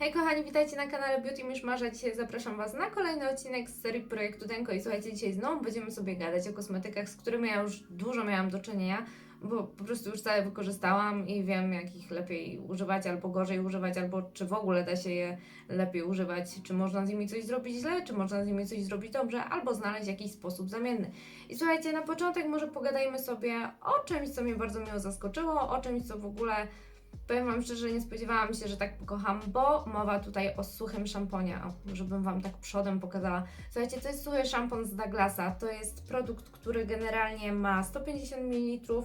Hej kochani, witajcie na kanale Beauty Misz Marza. Dzisiaj zapraszam Was na kolejny odcinek z serii projektu Denko i słuchajcie, dzisiaj znowu będziemy sobie gadać o kosmetykach, z którymi ja już dużo miałam do czynienia, bo po prostu już całe wykorzystałam i wiem jak ich lepiej używać albo gorzej używać, albo czy w ogóle da się je lepiej używać, czy można z nimi coś zrobić źle, czy można z nimi coś zrobić dobrze, albo znaleźć jakiś sposób zamienny. I słuchajcie, na początek może pogadajmy sobie o czymś, co mnie bardzo miło zaskoczyło, o czymś, co w ogóle Powiem Wam szczerze, nie spodziewałam się, że tak pokocham, bo mowa tutaj o suchym szamponie, o, żebym Wam tak przodem pokazała. Słuchajcie, to jest suchy szampon z Douglasa. To jest produkt, który generalnie ma 150 ml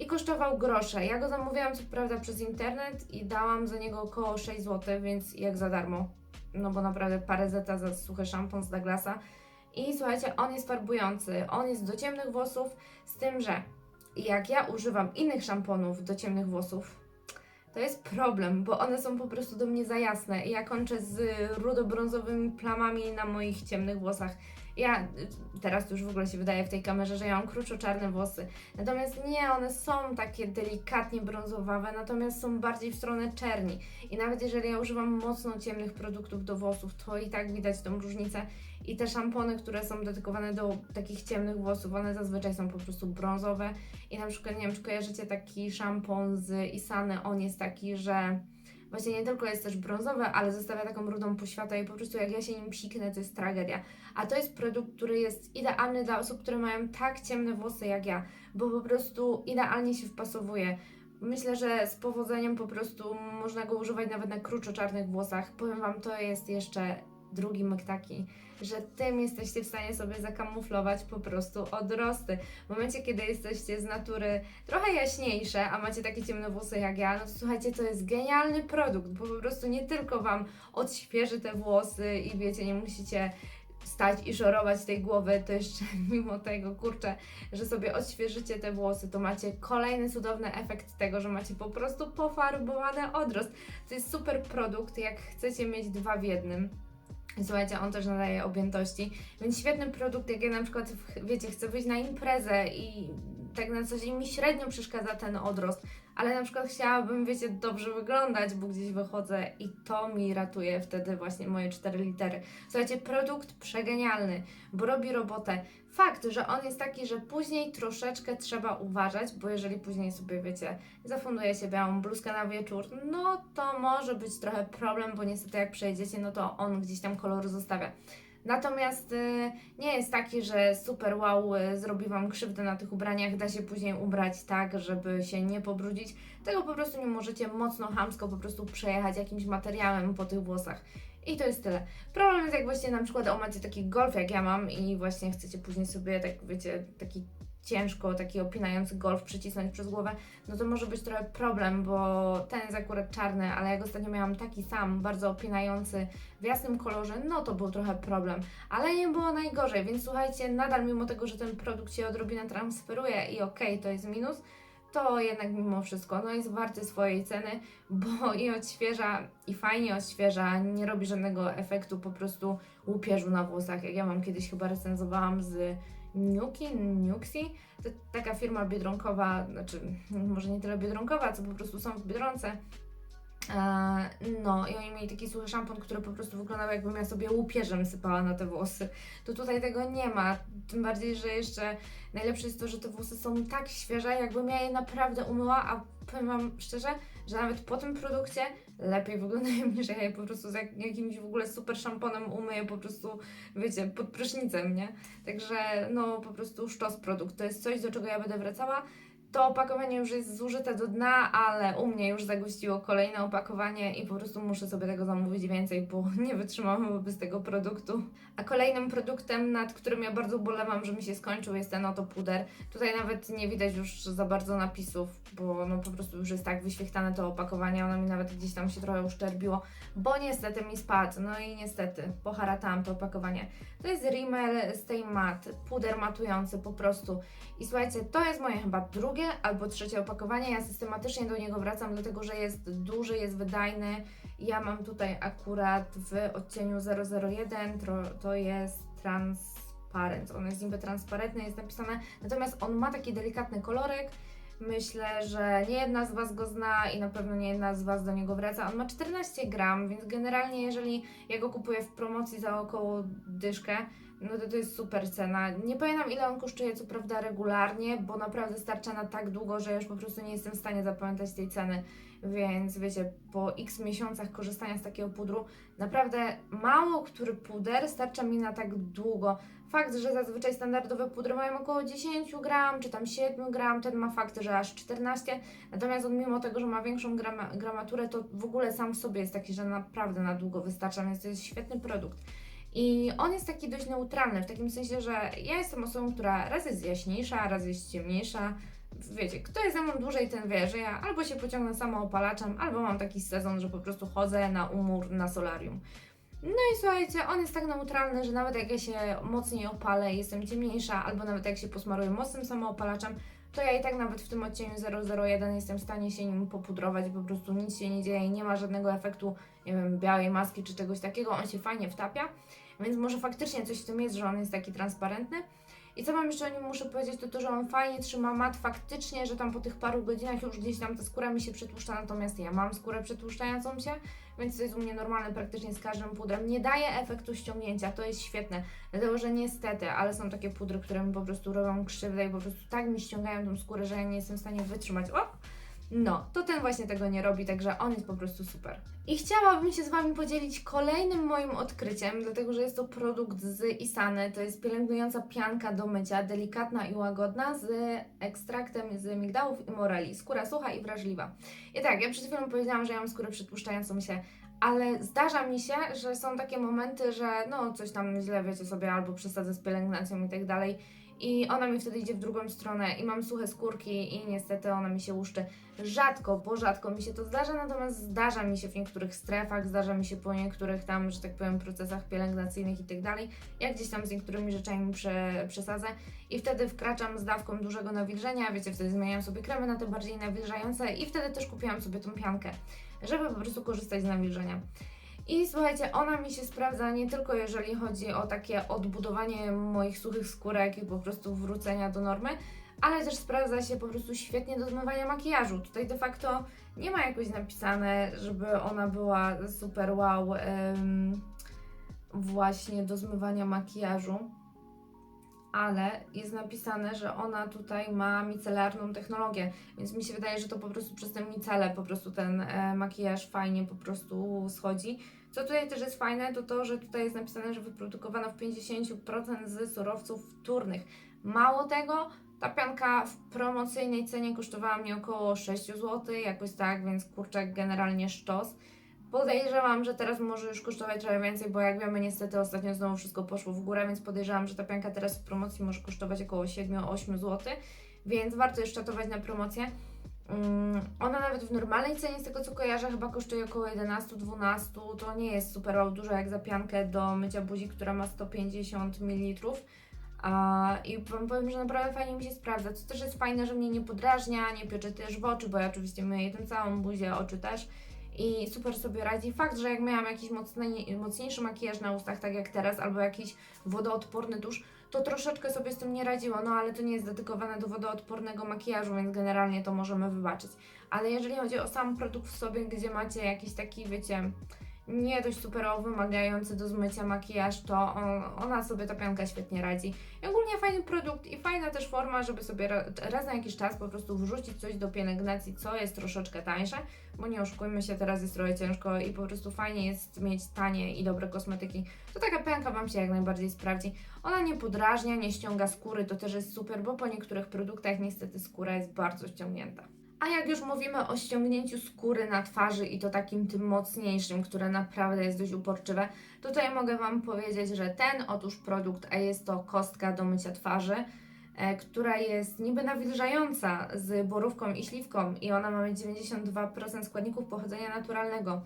i kosztował grosze. Ja go zamówiłam co prawda przez internet i dałam za niego około 6 zł, więc jak za darmo. No bo naprawdę parę zeta za suchy szampon z Douglasa. I słuchajcie, on jest farbujący, on jest do ciemnych włosów, z tym, że jak ja używam innych szamponów do ciemnych włosów, to jest problem, bo one są po prostu do mnie za jasne i ja kończę z rudo-brązowymi plamami na moich ciemnych włosach. Ja teraz już w ogóle się wydaje w tej kamerze, że ja mam kruczo-czarne włosy. Natomiast nie, one są takie delikatnie brązowawe, natomiast są bardziej w stronę czerni. I nawet jeżeli ja używam mocno ciemnych produktów do włosów, to i tak widać tą różnicę. I te szampony, które są dedykowane do takich ciemnych włosów, one zazwyczaj są po prostu brązowe. I na przykład, nie wiem, czy kojarzycie taki szampon z Isany, on jest taki, że właśnie nie tylko jest też brązowy, ale zostawia taką rudą poświatę i po prostu jak ja się nim psiknę, to jest tragedia. A to jest produkt, który jest idealny dla osób, które mają tak ciemne włosy jak ja, bo po prostu idealnie się wpasowuje. Myślę, że z powodzeniem po prostu można go używać nawet na kruczo-czarnych włosach. Powiem Wam, to jest jeszcze drugi myk taki, że tym jesteście w stanie sobie zakamuflować po prostu odrosty. W momencie, kiedy jesteście z natury trochę jaśniejsze, a macie takie ciemne włosy jak ja, no to słuchajcie, to jest genialny produkt, bo po prostu nie tylko Wam odświeży te włosy i wiecie, nie musicie stać i szorować tej głowy, to jeszcze mimo tego, kurczę, że sobie odświeżycie te włosy, to macie kolejny cudowny efekt tego, że macie po prostu pofarbowany odrost. To jest super produkt, jak chcecie mieć dwa w jednym. Słuchajcie, on też nadaje objętości, więc świetny produkt, jak ja na przykład, wiecie, chcę wyjść na imprezę i tak na co dzień mi średnio przeszkadza ten odrost, ale na przykład chciałabym, wiecie, dobrze wyglądać, bo gdzieś wychodzę i to mi ratuje wtedy właśnie moje 4 litery. Słuchajcie, produkt przegenialny, bo robi robotę. Fakt, że on jest taki, że później troszeczkę trzeba uważać, bo jeżeli później sobie, wiecie, zafunduje się białą bluzkę na wieczór, no to może być trochę problem, bo niestety jak przejdziecie, no to on gdzieś tam kolor zostawia. Natomiast y, nie jest taki, że super wow, y, zrobi Wam krzywdę na tych ubraniach, da się później ubrać tak, żeby się nie pobrudzić. Tego po prostu nie możecie mocno hamsko po prostu przejechać jakimś materiałem po tych włosach. I to jest tyle. Problem jest jak właśnie na przykład o macie taki golf jak ja mam i właśnie chcecie później sobie tak wiecie, taki ciężko, taki opinający golf przycisnąć przez głowę, no to może być trochę problem, bo ten jest akurat czarny, ale jak ostatnio miałam taki sam, bardzo opinający w jasnym kolorze, no to był trochę problem, ale nie było najgorzej, więc słuchajcie, nadal mimo tego, że ten produkt się odrobinę transferuje i okej, to jest minus, to jednak mimo wszystko no jest warty swojej ceny, bo i odświeża, i fajnie odświeża, nie robi żadnego efektu po prostu łupieżu na włosach, jak ja mam kiedyś chyba recenzowałam z Nuki, Nuxi, to taka firma biedronkowa, znaczy może nie tyle biedronkowa, co po prostu są w Biedronce. E, No i oni mieli taki suchy szampon, który po prostu wyglądał jakbym ja sobie łupieżem sypała na te włosy. To tutaj tego nie ma, tym bardziej, że jeszcze najlepsze jest to, że te włosy są tak świeże, jakbym ja je naprawdę umyła, a powiem Wam szczerze, że nawet po tym produkcie lepiej wyglądają niż ja je po prostu z jak, jakimś w ogóle super szamponem umyję po prostu, wiecie, pod prysznicem, nie? Także no po prostu sztos produkt. To jest coś, do czego ja będę wracała. To opakowanie już jest zużyte do dna, ale u mnie już zagościło kolejne opakowanie i po prostu muszę sobie tego zamówić więcej, bo nie wytrzymam bez tego produktu. A kolejnym produktem, nad którym ja bardzo ubolewam, że mi się skończył, jest ten oto puder. Tutaj nawet nie widać już za bardzo napisów, bo no po prostu już jest tak wyświechtane to opakowanie, ono mi nawet gdzieś tam się trochę uszczerbiło, bo niestety mi spadł, no i niestety poharatałam to opakowanie. To jest Rimmel Stay Matte, puder matujący po prostu. I słuchajcie, to jest moje chyba drugie albo trzecie opakowanie. Ja systematycznie do niego wracam, dlatego że jest duży, jest wydajny. Ja mam tutaj akurat w odcieniu 001, to, to jest transparent. On jest niby transparentny, jest napisane, natomiast on ma taki delikatny kolorek. Myślę, że nie jedna z Was go zna i na pewno nie jedna z Was do niego wraca. On ma 14 gram, więc generalnie jeżeli ja go kupuję w promocji za około dyszkę, no to to jest super cena. Nie pamiętam ile on kosztuje, co prawda regularnie, bo naprawdę starcza na tak długo, że już po prostu nie jestem w stanie zapamiętać tej ceny. Więc wiecie, po x miesiącach korzystania z takiego pudru, naprawdę mało który puder starcza mi na tak długo. Fakt, że zazwyczaj standardowe pudry mają około 10 gram, czy tam 7 gram, ten ma fakt, że aż 14. Natomiast on mimo tego, że ma większą grama, gramaturę, to w ogóle sam w sobie jest taki, że naprawdę na długo wystarcza, więc to jest świetny produkt. I on jest taki dość neutralny, w takim sensie, że ja jestem osobą, która raz jest jaśniejsza, raz jest ciemniejsza. Wiecie, kto jest ze mną dłużej, ten wie, że ja albo się pociągnę samoopalaczem, albo mam taki sezon, że po prostu chodzę na umór, na solarium. No i słuchajcie, on jest tak neutralny, że nawet jak ja się mocniej opalę jestem ciemniejsza, albo nawet jak się posmaruję mocnym samoopalaczem, to ja i tak nawet w tym odcieniu 001 jestem w stanie się nim popudrować, po prostu nic się nie dzieje, nie ma żadnego efektu, nie wiem, białej maski czy czegoś takiego, on się fajnie wtapia, więc może faktycznie coś w tym jest, że on jest taki transparentny. I co Wam jeszcze o nim muszę powiedzieć, to to, że on fajnie trzyma mat, faktycznie, że tam po tych paru godzinach już gdzieś tam ta skóra mi się przetłuszcza, natomiast ja mam skórę przetłuszczającą się, więc to jest u mnie normalne praktycznie z każdym pudrem. Nie daje efektu ściągnięcia, to jest świetne, dlatego że niestety, ale są takie pudry, które mi po prostu robią krzywdę i po prostu tak mi ściągają tą skórę, że ja nie jestem w stanie wytrzymać. O! No, to ten właśnie tego nie robi, także on jest po prostu super. I chciałabym się z Wami podzielić kolejnym moim odkryciem, dlatego że jest to produkt z Isany. To jest pielęgnująca pianka do mycia, delikatna i łagodna, z ekstraktem z migdałów i moreli. Skóra sucha i wrażliwa. I tak, ja przed chwilą powiedziałam, że ja mam skórę przytłuszczającą się, ale zdarza mi się, że są takie momenty, że no coś tam źle wiecie sobie, albo przesadzę z pielęgnacją i tak dalej. I ona mi wtedy idzie w drugą stronę i mam suche skórki i niestety ona mi się łuszczy. Rzadko, bo rzadko mi się to zdarza, natomiast zdarza mi się w niektórych strefach, zdarza mi się po niektórych tam, że tak powiem, procesach pielęgnacyjnych i tak dalej. Ja gdzieś tam z niektórymi rzeczami prze, przesadzę i wtedy wkraczam z dawką dużego nawilżenia, wiecie, wtedy zmieniam sobie kremy na te bardziej nawilżające i wtedy też kupiłam sobie tą piankę, żeby po prostu korzystać z nawilżenia. I słuchajcie, ona mi się sprawdza nie tylko jeżeli chodzi o takie odbudowanie moich suchych skórek i po prostu wrócenia do normy, ale też sprawdza się po prostu świetnie do zmywania makijażu. Tutaj de facto nie ma jakoś napisane, żeby ona była super wow em, właśnie do zmywania makijażu, ale jest napisane, że ona tutaj ma micelarną technologię, więc mi się wydaje, że to po prostu przez te micele po prostu ten e, makijaż fajnie po prostu schodzi. Co tutaj też jest fajne, to to, że tutaj jest napisane, że wyprodukowano w 50% z surowców wtórnych. Mało tego, ta pianka w promocyjnej cenie kosztowała mnie około 6 zł, jakoś tak, więc kurczak generalnie sztos. Podejrzewam, że teraz może już kosztować trochę więcej, bo jak wiemy, niestety ostatnio znowu wszystko poszło w górę, więc podejrzewam, że ta pianka teraz w promocji może kosztować około 7-8 zł, więc warto już czatować na promocję. Mm, Ona nawet w normalnej cenie, z tego co kojarzę, chyba kosztuje około 11-12. To nie jest super dużo jak za piankę do mycia buzi, która ma 150 ml. A, I powiem, że naprawdę fajnie mi się sprawdza. Co też jest fajne, że mnie nie podrażnia, nie piecze też w oczy, bo ja oczywiście myję tę całą buzię, oczy też. I super sobie radzi. Fakt, że jak miałam jakiś mocniej, mocniejszy makijaż na ustach, tak jak teraz, albo jakiś wodoodporny tusz, to troszeczkę sobie z tym nie radziło, no ale to nie jest dedykowane do wodoodpornego makijażu, więc generalnie to możemy wybaczyć. Ale jeżeli chodzi o sam produkt w sobie, gdzie macie jakiś taki, wiecie, nie dość superowo wymagający do zmycia makijaż, to on, ona sobie ta pianka świetnie radzi. I ogólnie fajny produkt i fajna też forma, żeby sobie ra- raz na jakiś czas po prostu wrzucić coś do pielęgnacji, co jest troszeczkę tańsze, bo nie oszukujmy się, teraz jest trochę ciężko i po prostu fajnie jest mieć tanie i dobre kosmetyki. To taka pianka Wam się jak najbardziej sprawdzi. Ona nie podrażnia, nie ściąga skóry, to też jest super, bo po niektórych produktach niestety skóra jest bardzo ściągnięta. A jak już mówimy o ściągnięciu skóry na twarzy i to takim tym mocniejszym, które naprawdę jest dość uporczywe, to tutaj mogę Wam powiedzieć, że ten otóż produkt, a jest to kostka do mycia twarzy, e, która jest niby nawilżająca z borówką i śliwką i ona ma mieć 92% składników pochodzenia naturalnego.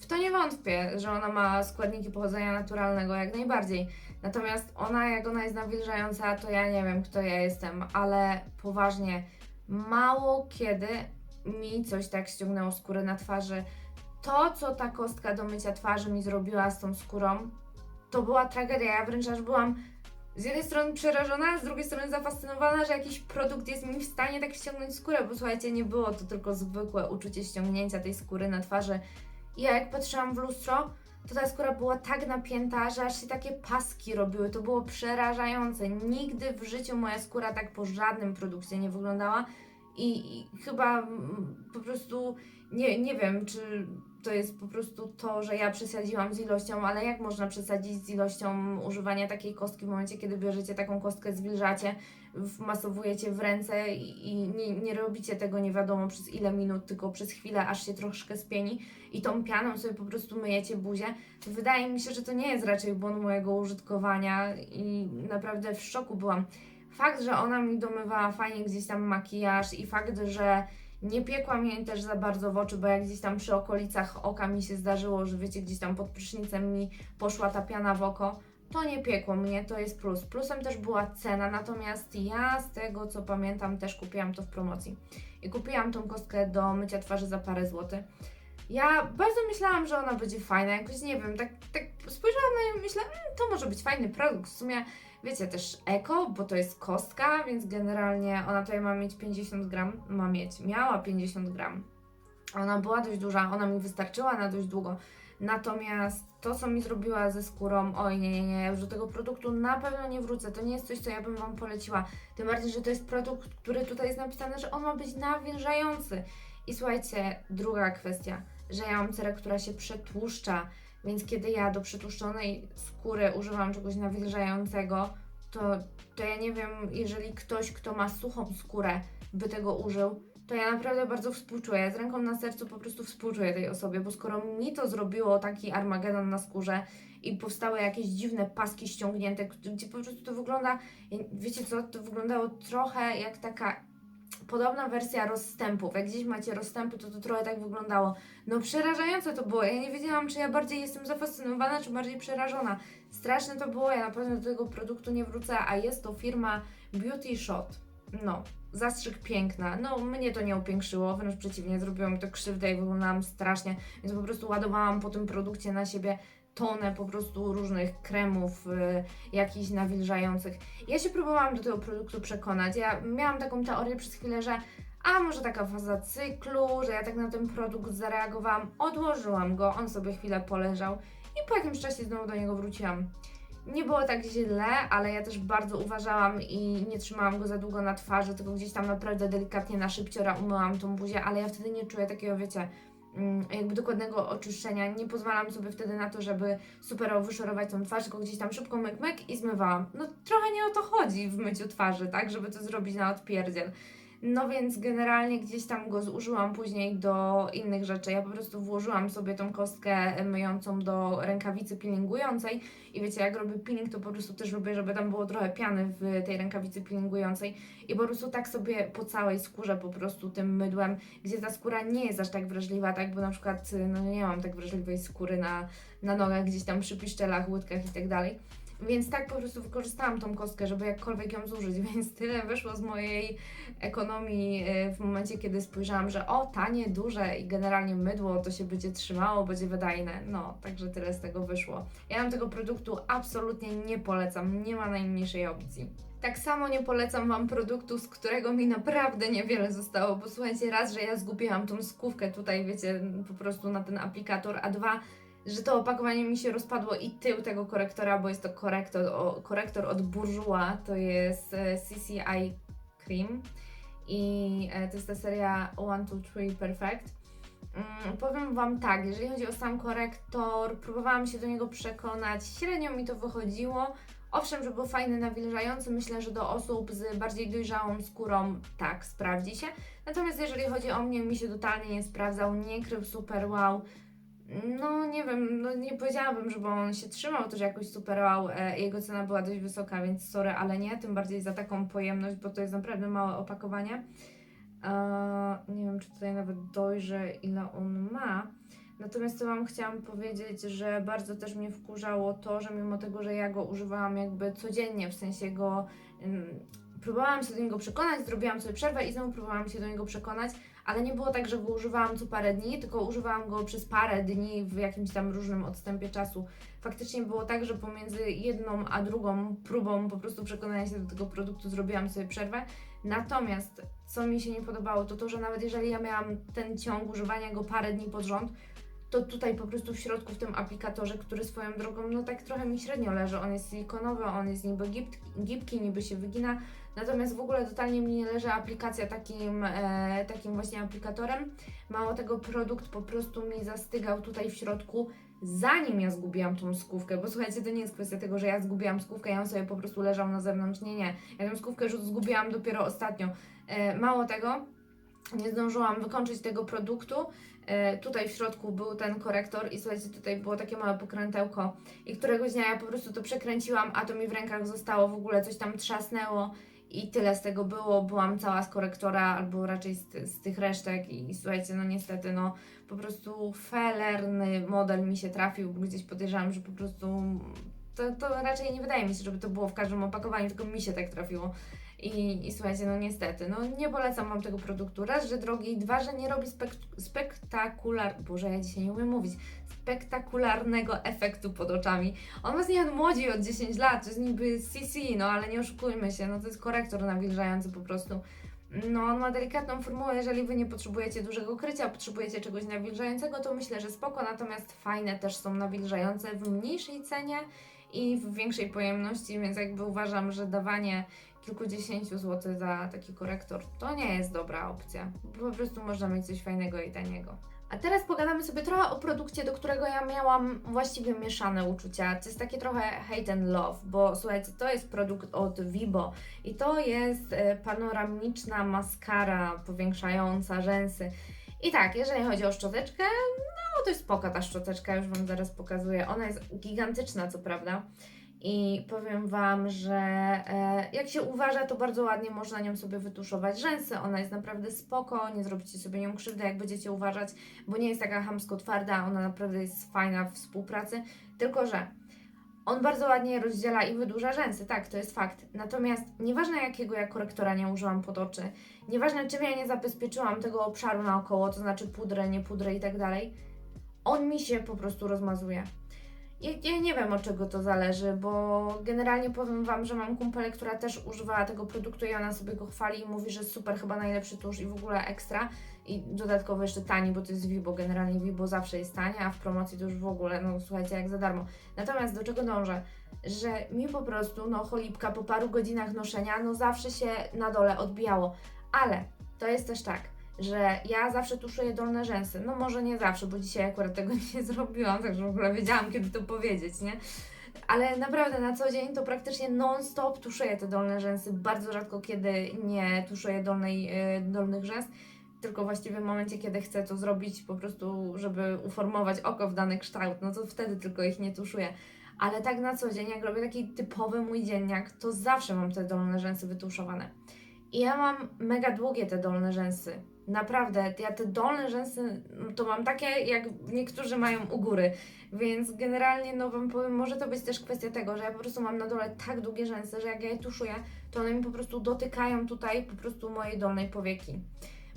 W to nie wątpię, że ona ma składniki pochodzenia naturalnego jak najbardziej. Natomiast ona, jak ona jest nawilżająca, to ja nie wiem, kto ja jestem, ale poważnie, mało kiedy mi coś tak ściągnęło skórę na twarzy. To, co ta kostka do mycia twarzy mi zrobiła z tą skórą, to była tragedia. Ja wręcz aż byłam z jednej strony przerażona, z drugiej strony zafascynowana, że jakiś produkt jest mi w stanie tak ściągnąć skórę, bo słuchajcie, nie było to tylko zwykłe uczucie ściągnięcia tej skóry na twarzy. Ja jak patrzyłam w lustro, to ta skóra była tak napięta, że aż się takie paski robiły. To było przerażające. Nigdy w życiu moja skóra tak po żadnym produkcie nie wyglądała. I, i chyba mm, po prostu nie, nie wiem, czy to jest po prostu to, że ja przesadziłam z ilością, ale jak można przesadzić z ilością używania takiej kostki w momencie, kiedy bierzecie taką kostkę, zwilżacie, wmasowujecie w ręce i, i nie, nie robicie tego nie wiadomo przez ile minut, tylko przez chwilę, aż się troszkę spieni i tą pianą sobie po prostu myjecie buzię. Wydaje mi się, że to nie jest raczej błąd mojego użytkowania i naprawdę w szoku byłam. Fakt, że ona mi domywała fajnie gdzieś tam makijaż i fakt, że nie piekła mnie też za bardzo w oczy, bo jak gdzieś tam przy okolicach oka mi się zdarzyło, że wiecie, gdzieś tam pod prysznicem mi poszła ta piana w oko, to nie piekło mnie, to jest plus. Plusem też była cena, natomiast ja z tego co pamiętam też kupiłam to w promocji. I kupiłam tą kostkę do mycia twarzy za parę złotych. Ja bardzo myślałam, że ona będzie fajna, jakoś nie wiem, tak, tak spojrzałam na nią i myślę, mm, to może być fajny produkt, w sumie wiecie, też eko, bo to jest kostka, więc generalnie ona tutaj ma mieć 50 gram, ma mieć, miała 50 gram. Ona była dość duża, ona mi wystarczyła na dość długo. Natomiast to, co mi zrobiła ze skórą, oj nie, nie, nie, już do tego produktu na pewno nie wrócę. To nie jest coś, co ja bym Wam poleciła. Tym bardziej, że to jest produkt, który tutaj jest napisane, że on ma być nawilżający. I słuchajcie, druga kwestia, że ja mam cerę, która się przetłuszcza, więc kiedy ja do przetłuszczonej skóry używam czegoś nawilżającego, to, to ja nie wiem, jeżeli ktoś, kto ma suchą skórę, by tego użył, to ja naprawdę bardzo współczuję. Z ręką na sercu po prostu współczuję tej osobie, bo skoro mi to zrobiło taki armagedon na skórze i powstały jakieś dziwne paski ściągnięte, gdzie po prostu to wygląda, wiecie co, to wyglądało trochę jak taka podobna wersja rozstępów. Jak gdzieś macie rozstępy, to to trochę tak wyglądało. No przerażające to było. Ja nie wiedziałam, czy ja bardziej jestem zafascynowana, czy bardziej przerażona. Straszne to było. Ja na pewno do tego produktu nie wrócę, a jest to firma Beauty Shot. No, zastrzyk piękna. No, mnie to nie upiększyło, wręcz przeciwnie, zrobiło mi to krzywdę i wyglądałam strasznie, więc po prostu ładowałam po tym produkcie na siebie tonę po prostu różnych kremów, y, jakichś nawilżających. Ja się próbowałam do tego produktu przekonać. Ja miałam taką teorię przez chwilę, że a może taka faza cyklu, że ja tak na ten produkt zareagowałam, odłożyłam go, on sobie chwilę poleżał i po jakimś czasie znowu do niego wróciłam. Nie było tak źle, ale ja też bardzo uważałam i nie trzymałam go za długo na twarzy, tylko gdzieś tam naprawdę delikatnie na szybciora umyłam tą buzię, ale ja wtedy nie czuję takiego, wiecie, mm, jakby dokładnego oczyszczenia. Nie pozwalam sobie wtedy na to, żeby super wyszorować tą twarz, tylko gdzieś tam szybko myk, myk i zmywałam. No trochę nie o to chodzi w myciu twarzy, tak, żeby to zrobić na odpierdziel. No więc generalnie gdzieś tam go zużyłam później do innych rzeczy. Ja po prostu włożyłam sobie tą kostkę myjącą do rękawicy peelingującej i wiecie, jak robię peeling, to po prostu też lubię, żeby tam było trochę piany w tej rękawicy peelingującej i po prostu tak sobie po całej skórze po prostu tym mydłem, gdzie ta skóra nie jest aż tak wrażliwa, tak, bo na przykład no nie mam tak wrażliwej skóry na, na nogach, gdzieś tam przy piszczelach, łydkach i tak dalej. Więc tak po prostu wykorzystałam tą kostkę, żeby jakkolwiek ją zużyć, więc tyle wyszło z mojej ekonomii y, w momencie, kiedy spojrzałam, że o, tanie, duże i generalnie mydło to się będzie trzymało, będzie wydajne. No, także tyle z tego wyszło. Ja nam tego produktu absolutnie nie polecam, nie ma najmniejszej opcji. Tak samo nie polecam Wam produktu, z którego mi naprawdę niewiele zostało, bo słuchajcie, raz, że ja zgubiłam tą skówkę tutaj, wiecie, po prostu na ten aplikator, a dwa, że to opakowanie mi się rozpadło i tył tego korektora, bo jest to korektor, o, korektor od Bourjois, to jest e, CCI Cream i e, to jest ta seria 1, 2, 3 Perfect. Mm, powiem Wam tak, jeżeli chodzi o sam korektor, próbowałam się do niego przekonać, średnio mi to wychodziło. Owszem, że był fajny, nawilżający, myślę, że do osób z bardziej dojrzałą skórą tak, sprawdzi się. Natomiast jeżeli chodzi o mnie, mi się totalnie nie sprawdzał, nie krył super wow. No nie wiem, no nie powiedziałabym, żeby on się trzymał też jakoś super wow. E, jego cena była dość wysoka, więc sorry, ale nie, tym bardziej za taką pojemność, bo to jest naprawdę małe opakowanie. Nie wiem, czy tutaj nawet dojrzę, ile on ma. Natomiast co Wam chciałam powiedzieć, że bardzo też mnie wkurzało to, że mimo tego, że ja go używałam jakby codziennie, w sensie go ym, próbowałam się do niego przekonać, zrobiłam sobie przerwę i znowu próbowałam się do niego przekonać, ale nie było tak, że go używałam co parę dni, tylko używałam go przez parę dni w jakimś tam różnym odstępie czasu. Faktycznie było tak, że pomiędzy jedną a drugą próbą po prostu przekonania się do tego produktu zrobiłam sobie przerwę. Natomiast co mi się nie podobało, to to, że nawet jeżeli ja miałam ten ciąg używania go parę dni pod rząd, to tutaj po prostu w środku w tym aplikatorze, który swoją drogą, no tak trochę mi średnio leży. On jest silikonowy, on jest niby gibki, gibki niby się wygina, natomiast w ogóle totalnie mi nie leży aplikacja takim, e, takim właśnie aplikatorem. Mało tego, produkt po prostu mi zastygał tutaj w środku, zanim ja zgubiłam tą skówkę, bo słuchajcie, to nie jest kwestia tego, że ja zgubiłam skówkę, ja on sobie po prostu leżał na zewnątrz, nie, nie. Ja tę skówkę już zgubiłam dopiero ostatnio. E, mało tego, nie zdążyłam wykończyć tego produktu. E, tutaj w środku był ten korektor i słuchajcie, tutaj było takie małe pokrętełko i któregoś dnia ja po prostu to przekręciłam, a to mi w rękach zostało, w ogóle coś tam trzasnęło i tyle z tego było. Byłam cała z korektora, albo raczej z, z tych resztek i, i słuchajcie, no niestety, no po prostu felerny model mi się trafił, gdzieś podejrzewam, że po prostu to, to raczej nie wydaje mi się, żeby to było w każdym opakowaniu, tylko mi się tak trafiło. I, I słuchajcie, no niestety, no nie polecam Wam tego produktu. Raz, że drogi, dwa, że nie robi spek spektakular... Boże, ja dzisiaj nie umiem mówić. Spektakularnego efektu pod oczami. On was nie odmłodzi od 10 lat, to jest niby CC, no ale nie oszukujmy się, no to jest korektor nawilżający po prostu. No, on ma delikatną formułę, jeżeli Wy nie potrzebujecie dużego krycia, potrzebujecie czegoś nawilżającego, to myślę, że spoko, natomiast fajne też są nawilżające w mniejszej cenie i w większej pojemności, więc jakby uważam, że dawanie kilkudziesięciu złotych za taki korektor to nie jest dobra opcja. Po prostu można mieć coś fajnego i taniego. A teraz pogadamy sobie trochę o produkcie, do którego ja miałam właściwie mieszane uczucia. To jest takie trochę hate and love, bo słuchajcie, to jest produkt od Vibo i to jest e, panoramiczna maskara powiększająca rzęsy. I tak, jeżeli chodzi o szczoteczkę, no to jest spoko ta szczoteczka, już Wam zaraz pokazuję. Ona jest gigantyczna, co prawda. I powiem Wam, że e, jak się uważa, to bardzo ładnie można nią sobie wytuszować rzęsy. Ona jest naprawdę spoko, nie zrobicie sobie nią krzywdę, jak będziecie uważać, bo nie jest taka hamsko twarda, ona naprawdę jest fajna w współpracy. Tylko, że on bardzo ładnie rozdziela i wydłuża rzęsy, tak, to jest fakt. Natomiast nieważne jakiego ja korektora nie użyłam pod oczy, nieważne czym ja nie zabezpieczyłam tego obszaru naokoło, to znaczy pudrę, nie pudrę i tak dalej, on mi się po prostu rozmazuje. Ja, ja nie wiem od czego to zależy, bo generalnie powiem Wam, że mam kumpelę, która też używała tego produktu i ona sobie go chwali i mówi, że super, chyba najlepszy tusz i w ogóle ekstra. I dodatkowo jeszcze tani, bo to jest Vibo, generalnie Vibo zawsze jest tanie, a w promocji to już w ogóle, no słuchajcie, jak za darmo. Natomiast do czego dążę? Że mi po prostu, no cholipka po paru godzinach noszenia, no zawsze się na dole odbijało. Ale to jest też tak, że ja zawsze tuszuję dolne rzęsy. No może nie zawsze, bo dzisiaj akurat tego nie zrobiłam, także w ogóle wiedziałam, kiedy to powiedzieć, nie? Ale naprawdę na co dzień to praktycznie non-stop tuszuję te dolne rzęsy. Bardzo rzadko kiedy nie tuszuję dolnej, y, dolnych rzęs, tylko właściwie w momencie, kiedy chcę to zrobić po prostu, żeby uformować oko w dany kształt, no to wtedy tylko ich nie tuszuję. Ale tak na co dzień, jak robię taki typowy mój dzienniak, to zawsze mam te dolne rzęsy wytuszowane. I ja mam mega długie te dolne rzęsy. Naprawdę, ja te dolne rzęsy no to mam takie, jak niektórzy mają u góry. Więc generalnie, no wam powiem, może to być też kwestia tego, że ja po prostu mam na dole tak długie rzęsy, że jak ja je tuszuję, to one mi po prostu dotykają tutaj po prostu mojej dolnej powieki.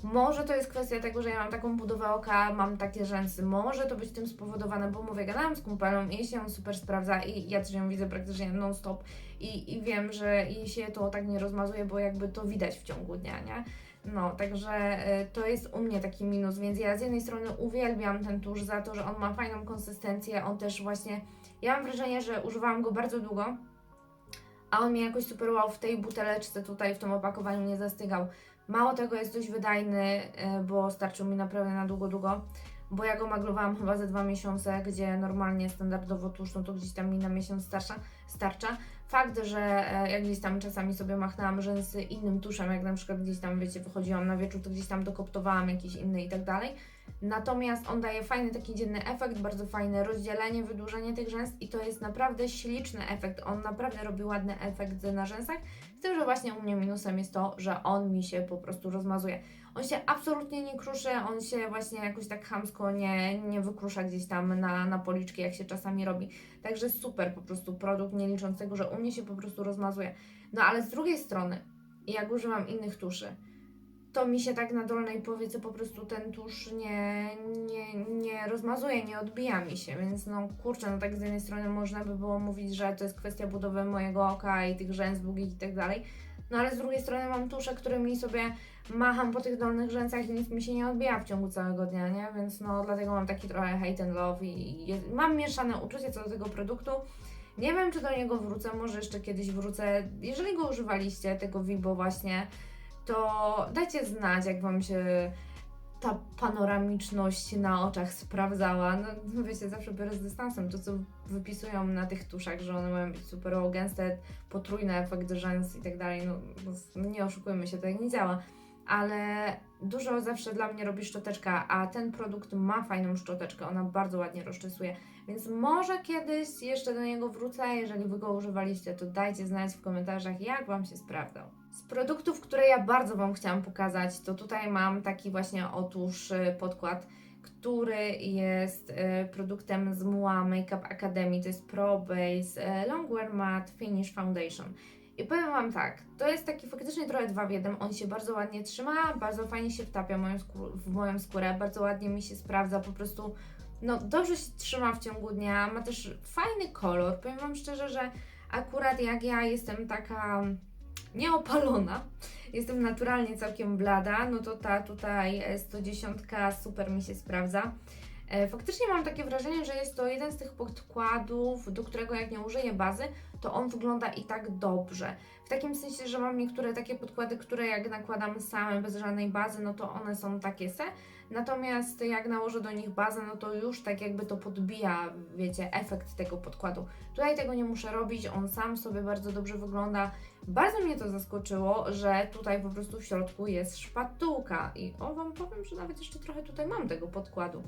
Może to jest kwestia tego, że ja mam taką budowę oka, mam takie rzęsy. Może to być tym spowodowane, bo mówię, gadałam z kumpelą i się ją super sprawdza i ja też ją widzę praktycznie non-stop i, i wiem, że jej się to tak nie rozmazuje, bo jakby to widać w ciągu dnia, nie? No, także y, to jest u mnie taki minus, więc ja z jednej strony uwielbiam ten tusz za to, że on ma fajną konsystencję, on też właśnie, ja mam wrażenie, że używałam go bardzo długo, a on mnie jakoś super wow w tej buteleczce tutaj, w tym opakowaniu nie zastygał. Mało tego, jest dość wydajny, y, bo starczył mi naprawdę na długo, długo, bo ja go maglowałam chyba ze dwa miesiące, gdzie normalnie standardowo tusz, no to gdzieś tam mi na miesiąc starcza, starcza. Fakt, że e, jak gdzieś tam czasami sobie machnęłam rzęsy innym tuszem, jak na przykład gdzieś tam, wiecie, wychodziłam na wieczór, to gdzieś tam dokoptowałam jakiś inny i tak dalej. Natomiast on daje fajny taki dzienny efekt, bardzo fajne rozdzielenie, wydłużenie tych rzęs i to jest naprawdę śliczny efekt. On naprawdę robi ładny efekt na rzęsach. Tym, że właśnie u mnie minusem jest to, że on mi się po prostu rozmazuje. On się absolutnie nie kruszy, on się właśnie jakoś tak chamsko nie, nie wykrusza gdzieś tam na, na policzki, jak się czasami robi. Także super po prostu produkt, nie licząc tego, że u mnie się po prostu rozmazuje. No ale z drugiej strony, jak używam innych tuszy, to mi się tak na dolnej powiece po prostu ten tusz nie, nie, nie rozmazuje, nie odbija mi się, więc no kurczę, no tak z jednej strony można by było mówić, że to jest kwestia budowy mojego oka i tych rzęs długich i tak dalej, no ale z drugiej strony mam tusze, którymi sobie macham po tych dolnych rzęsach i nic mi się nie odbija w ciągu całego dnia, nie? Więc no dlatego mam taki trochę hate and love i jest, mam mieszane uczucie co do tego produktu. Nie wiem, czy do niego wrócę, może jeszcze kiedyś wrócę. Jeżeli go używaliście, tego Vibo właśnie, to dajcie znać, jak Wam się ta panoramiczność na oczach sprawdzała. No wiecie, zawsze biorę z dystansem to, co wypisują na tych tuszach, że one mają być super gęste, potrójny efekt rzęs i tak dalej. No, no nie oszukujmy się, to tak nie działa. Ale dużo zawsze dla mnie robi szczoteczka, a ten produkt ma fajną szczoteczkę, ona bardzo ładnie rozczesuje. Więc może kiedyś jeszcze do niego wrócę, jeżeli Wy go używaliście, to dajcie znać w komentarzach, jak Wam się sprawdzał. Z produktów, które ja bardzo Wam chciałam pokazać, to tutaj mam taki właśnie otóż y, podkład, który jest y, produktem z MUA Makeup Academy, to jest Pro Base y, Longwear Matte Finish Foundation. I powiem Wam tak, to jest taki faktycznie trochę dwa w jednym, on się bardzo ładnie trzyma, bardzo fajnie się wtapia w moją skórę, bardzo ładnie mi się sprawdza, po prostu no dobrze się trzyma w ciągu dnia, ma też fajny kolor. Powiem Wam szczerze, że akurat jak ja jestem taka nieopalona, jestem naturalnie całkiem blada, no to ta tutaj e, 110 super mi się sprawdza. E, Faktycznie mam takie wrażenie, że jest to jeden z tych podkładów, do którego jak nie użyję bazy, to on wygląda i tak dobrze. W takim sensie, że mam niektóre takie podkłady, które jak nakładam same bez żadnej bazy, no to one są takie se. Natomiast jak nałożę do nich bazę, no to już tak jakby to podbija, wiecie, efekt tego podkładu. Tutaj tego nie muszę robić, on sam sobie bardzo dobrze wygląda. Bardzo mnie to zaskoczyło, że tutaj po prostu w środku jest szpatułka i o Wam powiem, że nawet jeszcze trochę tutaj mam tego podkładu.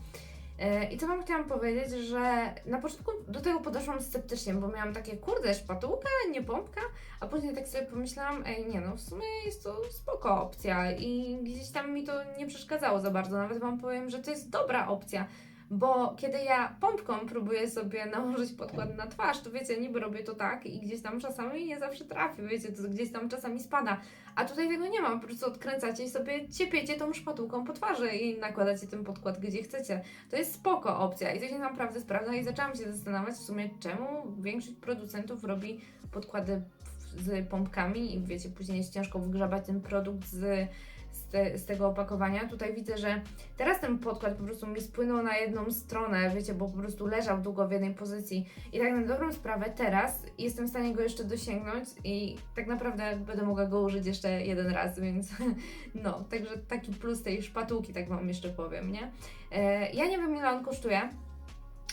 E, I co Wam chciałam powiedzieć, że na początku do tego podeszłam sceptycznie, bo miałam takie, kurde, szpatułka, nie pompka, a później tak sobie pomyślałam, ej, nie no, w sumie jest to spoko opcja i gdzieś tam mi to nie przeszkadzało za bardzo, nawet Wam powiem, że to jest dobra opcja, bo kiedy ja pompką próbuję sobie nałożyć podkład na twarz, to wiecie, niby robię to tak i gdzieś tam czasami nie zawsze trafię, wiecie, to gdzieś tam czasami spada, a tutaj tego nie ma, po prostu odkręcacie i sobie ciepiecie tą szpatułką po twarzy i nakładacie ten podkład gdzie chcecie. To jest spoko opcja i to się naprawdę sprawdza i zaczęłam się zastanawiać w sumie czemu większość producentów robi podkłady z pompkami i wiecie, później jest ciężko wygrzebać ten produkt z, z, te, z tego opakowania. Tutaj widzę, że teraz ten podkład po prostu mi spłynął na jedną stronę, wiecie, bo po prostu leżał długo w jednej pozycji i tak na dobrą sprawę teraz jestem w stanie go jeszcze dosięgnąć i tak naprawdę będę mogła go użyć jeszcze jeden raz, więc no, także taki plus tej szpatułki, tak Wam jeszcze powiem, nie? E, ja nie wiem ile on kosztuje,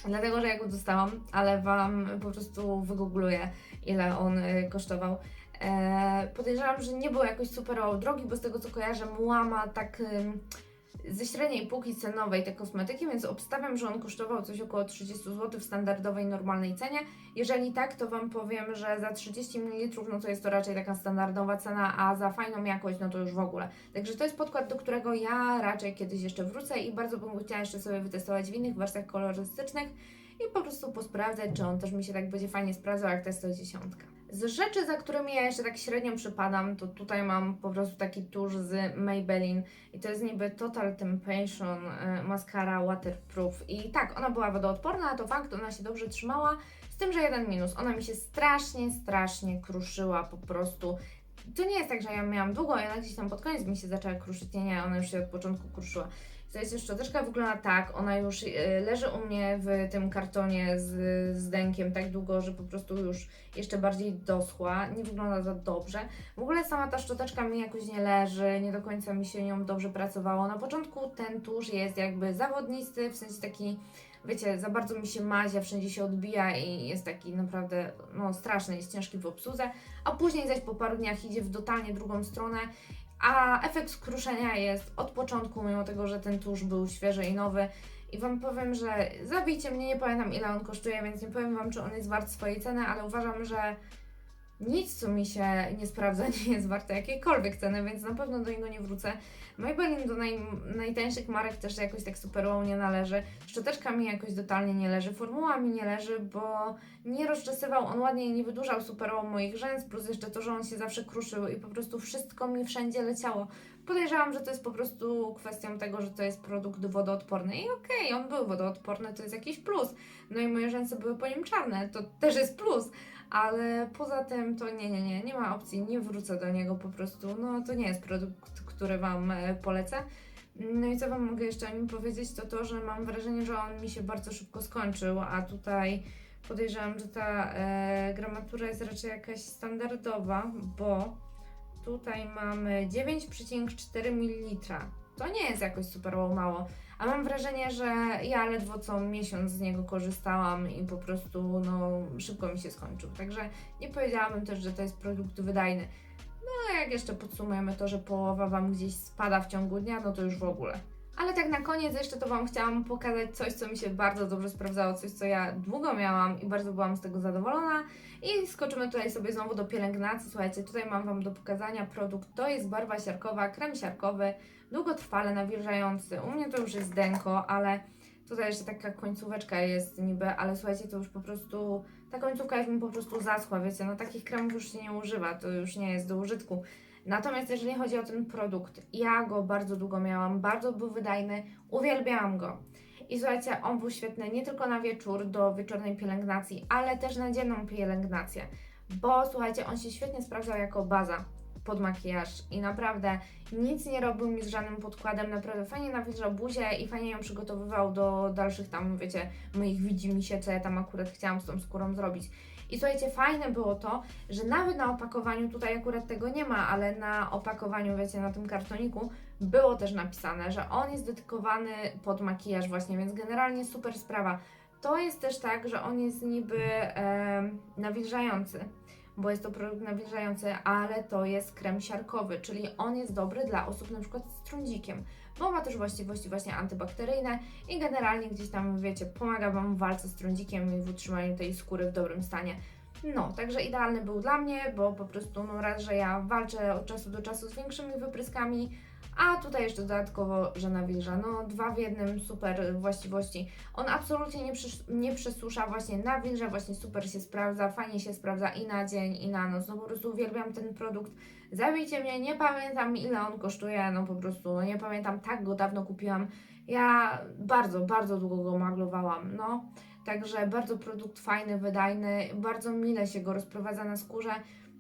dlatego że ja go dostałam, ale Wam po prostu wygoogluję ile on e, kosztował. E, podejrzewam, że nie był jakoś super drogi, bo z tego co kojarzę, Muła ma tak ze średniej półki cenowej te kosmetyki, więc obstawiam, że on kosztował coś około 30 zł w standardowej, normalnej cenie. Jeżeli tak, to Wam powiem, że za 30 ml no to jest to raczej taka standardowa cena, a za fajną jakość no to już w ogóle. Także to jest podkład, do którego ja raczej kiedyś jeszcze wrócę i bardzo bym chciała jeszcze sobie wytestować w innych wersjach kolorystycznych i po prostu posprawdzać, czy on też mi się tak będzie fajnie sprawdzał jak ta 110. Z rzeczy, za którymi ja jeszcze tak średnio przypadam, to tutaj mam po prostu taki tusz z Maybelline i to jest niby Total Temptation y, Mascara Waterproof i tak, ona była wodoodporna, to fakt, ona się dobrze trzymała, z tym, że jeden minus, ona mi się strasznie, strasznie kruszyła po prostu. To nie jest tak, że ja miałam długo ona gdzieś tam pod koniec mi się zaczęła kruszyć, nie, nie, ona już się od początku kruszyła. Słuchajcie, szczoteczka wygląda tak, ona już y, leży u mnie w tym kartonie z, z tak długo, że po prostu już jeszcze bardziej doschła, nie wygląda za dobrze. W ogóle sama ta szczoteczka mi jakoś nie leży, nie do końca mi się nią dobrze pracowało. Na początku ten tusz jest jakby zawodnisty, w sensie taki, wiecie, za bardzo mi się mazia, wszędzie się odbija i jest taki naprawdę, no straszny, jest ciężki w obsłudze, a później zaś po paru dniach idzie w totalnie drugą stronę a efekt skruszenia jest od początku, mimo tego, że ten tusz był świeży i nowy. I Wam powiem, że zabijcie mnie, nie pamiętam ile on kosztuje, więc nie powiem Wam, czy on jest wart swojej ceny, ale uważam, że nic, co mi się nie sprawdza, nie jest warte jakiejkolwiek ceny, więc na pewno do niego nie wrócę. Maybelline do naj, najtańszych marek też jakoś tak super wow nie należy. Szczoteczka mi jakoś totalnie nie leży, formuła mi nie leży, bo nie rozczesywał, on ładnie nie wydłużał super wow moich rzęs, plus jeszcze to, że on się zawsze kruszył i po prostu wszystko mi wszędzie leciało. Podejrzewam, że to jest po prostu kwestią tego, że to jest produkt wodoodporny i okej, on był wodoodporny, to jest jakiś plus. No i moje rzęsy były po nim czarne, to też jest plus. Ale poza tym to nie, nie, nie, nie ma opcji, nie wrócę do niego po prostu. No to nie jest produkt, który Wam e, polecę. No i co Wam mogę jeszcze o nim powiedzieć, to to, że mam wrażenie, że on mi się bardzo szybko skończył, a tutaj podejrzewam, że ta e, gramatura jest raczej jakaś standardowa, bo tutaj mamy 9,4 ml. To nie jest jakoś super mało, a mam wrażenie, że ja ledwo co miesiąc z niego korzystałam i po prostu no, szybko mi się skończył. Także nie powiedziałabym też, że to jest produkt wydajny. No, a jak jeszcze podsumujemy to, że połowa Wam gdzieś spada w ciągu dnia, no to już w ogóle. Ale tak na koniec jeszcze to Wam chciałam pokazać coś, co mi się bardzo dobrze sprawdzało, coś, co ja długo miałam i bardzo byłam z tego zadowolona. I skoczymy tutaj sobie znowu do pielęgnacji. Słuchajcie, tutaj mam Wam do pokazania produkt. To jest barwa siarkowa, krem siarkowy, długotrwale nawilżający. U mnie to już jest denko, ale tutaj jeszcze taka końcóweczka jest niby, ale słuchajcie, to już po prostu, ta końcówka już mi po prostu zaschła, wiecie, no takich kremów już się nie używa, to już nie jest do użytku. Natomiast jeżeli chodzi o ten produkt, ja go bardzo długo miałam, bardzo był wydajny, uwielbiałam go. I słuchajcie, on był świetny nie tylko na wieczór do wieczornej pielęgnacji, ale też na dzienną pielęgnację. Bo słuchajcie, on się świetnie sprawdzał jako baza pod makijaż i naprawdę nic nie robił mi z żadnym podkładem, naprawdę fajnie nawilżał buzię i fajnie ją przygotowywał do dalszych tam, wiecie, moich widzi się, co ja tam akurat chciałam z tą skórą zrobić. I słuchajcie, fajne było to, że nawet na opakowaniu, tutaj akurat tego nie ma, ale na opakowaniu, wiecie, na tym kartoniku było też napisane, że on jest dedykowany pod makijaż właśnie, więc generalnie super sprawa. To jest też tak, że on jest niby em, nawilżający, bo jest to produkt nawilżający, ale to jest krem siarkowy, czyli on jest dobry dla osób przykład z trądzikiem, bo ma też właściwości właśnie antybakteryjne i generalnie gdzieś tam, wiecie, pomaga Wam w walce z trądzikiem i w utrzymaniu tej skóry w dobrym stanie. No, także idealny był dla mnie, bo po prostu, no raz, że ja walczę od czasu do czasu z większymi wypryskami, a tutaj jeszcze dodatkowo, że nawilża. No, dwa w jednym, super właściwości. On absolutnie nie, nie przesusza, właśnie nawilża, właśnie super się sprawdza, fajnie się sprawdza i na dzień, i na noc. No po prostu uwielbiam ten produkt. Zabijcie mnie, nie pamiętam ile on kosztuje, no po prostu nie pamiętam, tak go dawno kupiłam. Ja bardzo, bardzo długo go maglowałam, no. Także bardzo produkt fajny, wydajny, bardzo mile się go rozprowadza na skórze.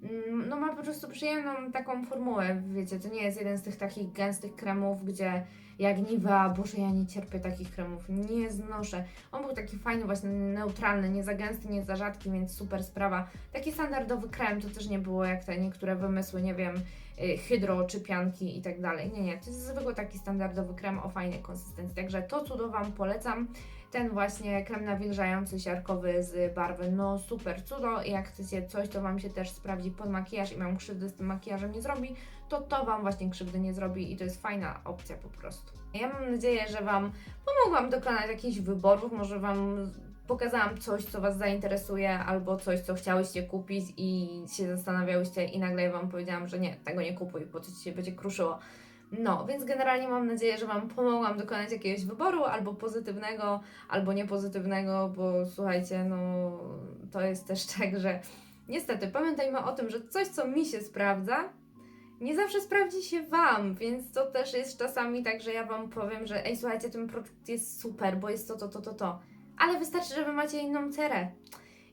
Mm, No ma po prostu przyjemną taką formułę, wiecie, to nie jest jeden z tych takich gęstych kremów, gdzie jak Nivea, boże ja nie cierpię takich kremów, nie znoszę. On był taki fajny, właśnie neutralny, nie za gęsty, nie za rzadki, więc super sprawa. Taki standardowy krem, to też nie było jak te niektóre wymysły, nie wiem, y, hydro czy pianki i tak dalej. Nie, nie, to jest zwykły taki standardowy krem o fajnej konsystencji, także to cudo Wam polecam. Ten właśnie krem nawilżający siarkowy z barwy, no super cudo. Jak chcecie coś, to Wam się też sprawdzi pod makijaż i Wam krzywdy z tym makijażem nie zrobi, to to Wam właśnie krzywdy nie zrobi i to jest fajna opcja po prostu. Ja mam nadzieję, że Wam pomogłam dokonać jakichś wyborów, może Wam pokazałam coś, co Was zainteresuje, albo coś, co chciałyście kupić i się zastanawiałyście i nagle Wam powiedziałam, że nie, tego nie kupuj, bo Ci się będzie kruszyło. No, więc generalnie mam nadzieję, że Wam pomogłam dokonać jakiegoś wyboru, albo pozytywnego, albo niepozytywnego, bo słuchajcie, no to jest też tak, że niestety pamiętajmy o tym, że coś, co mi się sprawdza, nie zawsze sprawdzi się Wam, więc to też jest czasami tak, że ja Wam powiem, że ej, słuchajcie, ten produkt jest super, bo jest to, to, to, to, to. Ale wystarczy, że Wy macie inną cerę.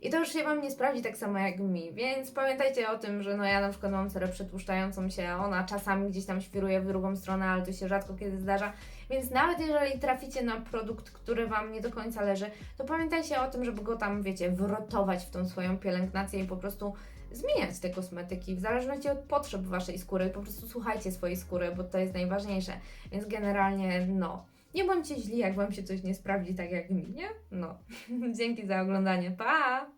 I to już się Wam nie sprawdzi tak samo jak mi, więc pamiętajcie o tym, że no ja na przykład mam cerę przetłuszczającą się, ona czasami gdzieś tam świruje w drugą stronę, ale to się rzadko kiedy zdarza. Więc nawet jeżeli traficie na produkt, który Wam nie do końca leży, to pamiętajcie o tym, żeby go tam, wiecie, wyrotować w tą swoją pielęgnację i po prostu zmieniać te kosmetyki w zależności od potrzeb Waszej skóry. Po prostu słuchajcie swojej skóry, bo to jest najważniejsze. Więc generalnie, no, nie bądźcie źli, jak Wam się coś nie sprawdzi tak jak mi, nie? No. Dzięki za oglądanie. Pa!